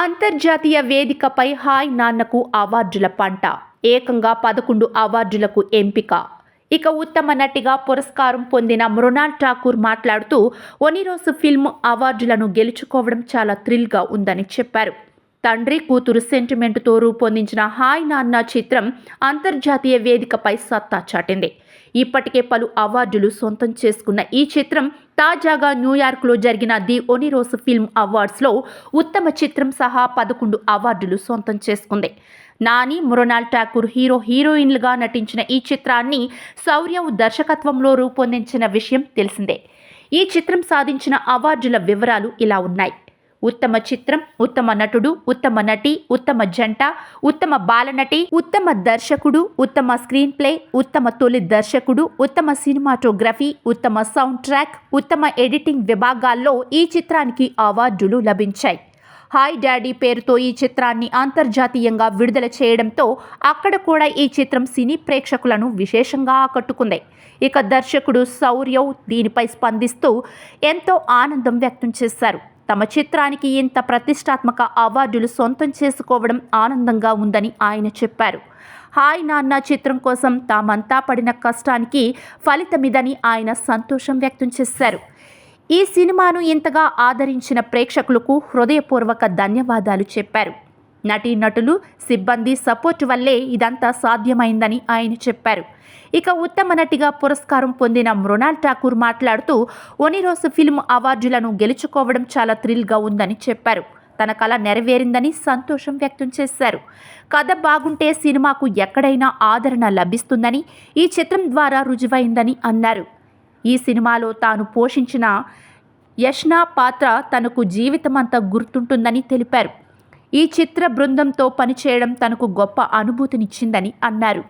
అంతర్జాతీయ వేదికపై హాయ్ నాన్నకు అవార్డుల పంట. ఏకంగా పదకొండు అవార్డులకు ఎంపిక. ఇక ఉత్తమ నటిగా పురస్కారం పొందిన మృణాల్ ఠాకూర్ మాట్లాడుతూ ఒనిరోజు ఫిల్మ్ అవార్డులను గెలుచుకోవడం చాలా థ్రిల్గా ఉందని చెప్పారు. తండ్రి కూతురు సెంటిమెంటుతో రూపొందించిన హాయ్ నాన్న చిత్రం అంతర్జాతీయ వేదికపై సత్తా చాటింది. ఇప్పటికే పలు అవార్డులు సొంతం చేసుకున్న ఈ చిత్రం తాజాగా న్యూయార్క్లో జరిగిన ది ఒనిరోస్ ఫిల్మ్ అవార్డ్స్లో ఉత్తమ చిత్రం సహా పదకొండు అవార్డులు సొంతం చేసుకుంది. నాని మృణాల్ ఠాకూర్ హీరో హీరోయిన్లుగా నటించిన ఈ చిత్రాన్ని శౌర్యం దర్శకత్వంలో రూపొందించిన విషయం తెలిసిందే. ఈ చిత్రం సాధించిన అవార్డుల వివరాలు ఇలా ఉన్నాయి. ఉత్తమ చిత్రం ఉత్తమ నటుడు ఉత్తమ నటి ఉత్తమ జంట ఉత్తమ బాలనటి ఉత్తమ దర్శకుడు ఉత్తమ స్క్రీన్ ప్లే ఉత్తమ తొలి దర్శకుడు ఉత్తమ సినిమాటోగ్రఫీ ఉత్తమ సౌండ్ ట్రాక్ ఉత్తమ ఎడిటింగ్ విభాగాల్లో ఈ చిత్రానికి అవార్డులు లభించాయి. హాయ్ డాడీ పేరుతో ఈ చిత్రాన్ని అంతర్జాతీయంగా విడుదల చేయడంతో అక్కడ కూడా ఈ చిత్రం సినీ ప్రేక్షకులను విశేషంగా ఆకట్టుకుంది. ఇక దర్శకుడు శౌర్యవ్ దీనిపై స్పందిస్తూ ఎంతో ఆనందం వ్యక్తం చేశారు. తమ చిత్రానికి ఇంత ప్రతిష్టాత్మక అవార్డులు సొంతం చేసుకోవడం ఆనందంగా ఉందని ఆయన చెప్పారు. హాయ్ నాన్న చిత్రం కోసం తామంతా పడిన కష్టానికి ఫలితమిదని ఆయన సంతోషం వ్యక్తం చేశారు. ఈ సినిమాను ఇంతగా ఆదరించిన ప్రేక్షకులకు హృదయపూర్వక ధన్యవాదాలు చెప్పారు. నటీనటులు సిబ్బంది సపోర్ట్ వల్లే ఇదంతా సాధ్యమైందని ఆయన చెప్పారు. ఇక ఉత్తమ నటిగా పురస్కారం పొందిన మృణాల్ ఠాకూర్ మాట్లాడుతూ ఒనిరోస్ ఫిల్మ్ అవార్డులను గెలుచుకోవడం చాలా థ్రిల్గా ఉందని చెప్పారు. తన కళ నెరవేరిందని సంతోషం వ్యక్తం చేశారు. కథ బాగుంటే సినిమాకు ఎక్కడైనా ఆదరణ లభిస్తుందని ఈ చిత్రం ద్వారా రుజువైందని అన్నారు. ఈ సినిమాలో తాను పోషించిన యష్నా పాత్ర తనకు జీవితమంతా గుర్తుంటుందని తెలిపారు. ఈ చిత్ర బృందంతో పనిచేయడం తనకు గొప్ప అనుభూతినిచ్చిందని అన్నారు.